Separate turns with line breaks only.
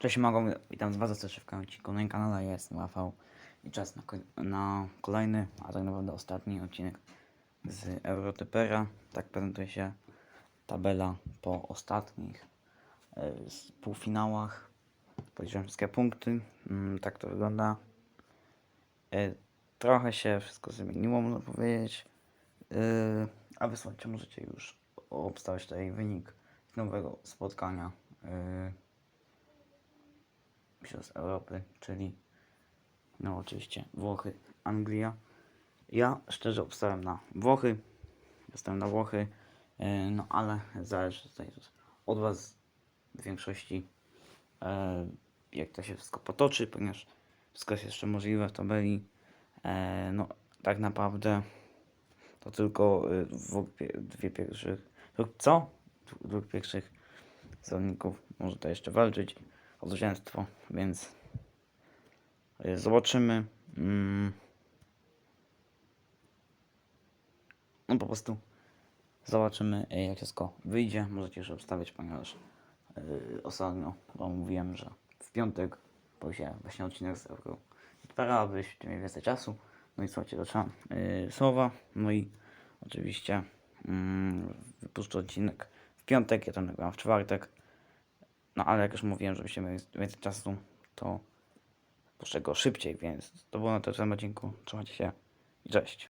Cześć mogą, witam z Was też w na kanale, ja jestem Rafał i czas na, na kolejny, a tak naprawdę ostatni odcinek z Eurotypera. Tak prezentuje się tabela po ostatnich z półfinałach. Policzyłem wszystkie punkty, mm, tak to wygląda. E, trochę się wszystko zmieniło, można powiedzieć, e, a wysłać możecie już obstawiać tutaj wynik nowego spotkania. E, Mistrzostw Europy, czyli no oczywiście Włochy, Anglia. Ja szczerze obstałem na Włochy, jestem na Włochy, e, no ale zależy od Was w większości e, jak to się wszystko potoczy, ponieważ wszystko jest jeszcze możliwe w tabeli. E, no tak naprawdę to tylko dwie pierwszych, co? Dwóch pierwszych zawodników może to jeszcze walczyć o zwycięstwo, więc e, zobaczymy. Mm. No po prostu zobaczymy e, jak wszystko wyjdzie. Możecie już obstawiać, ponieważ yy, ostatnio wam mówiłem, że w piątek bo się właśnie odcinek z Euro. Para, abyście mieli więcej czasu. No i słuchajcie, zaczynam yy, słowa. No i oczywiście mm, wypuszczę odcinek w piątek, ja tam nagrałem w czwartek. No ale jak już mówiłem, żebyście mieli więcej czasu, to puszczę go szybciej, więc to było na tym odcinku. Trzymajcie się i cześć.